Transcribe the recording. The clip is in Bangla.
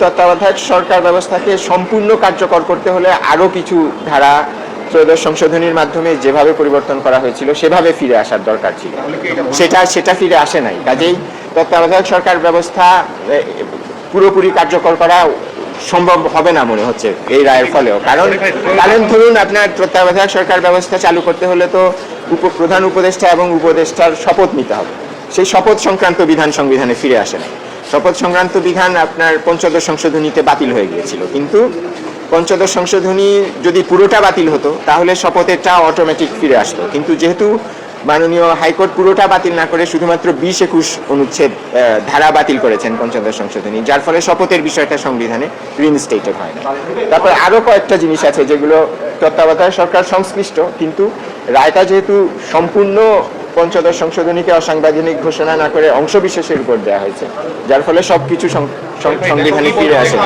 তত্ত্বাবধায়ক সরকার ব্যবস্থাকে সম্পূর্ণ কার্যকর করতে হলে আরও কিছু ধারা ত্রয়োদশ সংশোধনীর মাধ্যমে যেভাবে পরিবর্তন করা হয়েছিল, সেভাবে ফিরে আসার দরকার ছিল। সেটা সেটা ফিরে আসে নাই। কাজেই তত্ত্বাবধায়ক সরকার ব্যবস্থা পুরোপুরি কার্যকর করা সম্ভব হবে না মনে হচ্ছে এই রায়ের ফলেও। কারণ কারণ ধরুন আপনার তত্ত্বাবধায়ক সরকার ব্যবস্থা চালু করতে হলে তো উপ, প্রধান উপদেষ্টা এবং উপদেষ্টার শপথ নিতে হবে। সেই শপথ সংক্রান্ত বিধান সংবিধানে ফিরে আসে না শপথ সংক্রান্ত বিধান আপনার পঞ্চদশ সংশোধনীতে বাতিল হয়ে গিয়েছিল। কিন্তু পঞ্চদশ সংশোধনী যদি পুরোটা বাতিল হতো, তাহলে শপথেরটা অটোমেটিক ফিরে আসতো। কিন্তু যেহেতু মাননীয় হাইকোর্ট পুরোটা বাতিল না করে শুধুমাত্র বিশ একুশ অনুচ্ছেদ ধারা বাতিল করেছেন পঞ্চদশ সংশোধনী, যার ফলে শপথের বিষয়টা সংবিধানে রিইনস্টেটেড হয় না। তারপর আরও কয়েকটা জিনিস আছে যেগুলো তত্ত্বাবধায়ক সরকার সংশ্লিষ্ট, কিন্তু রায়টা যেহেতু সম্পূর্ণ পঞ্চদশ সংশোধনীকে অসাংবিধানিক ঘোষণা না করে অংশবিশেষের উপর দেওয়া হয়েছে যার ফলে সবকিছু সংবিধানে ফিরে আসে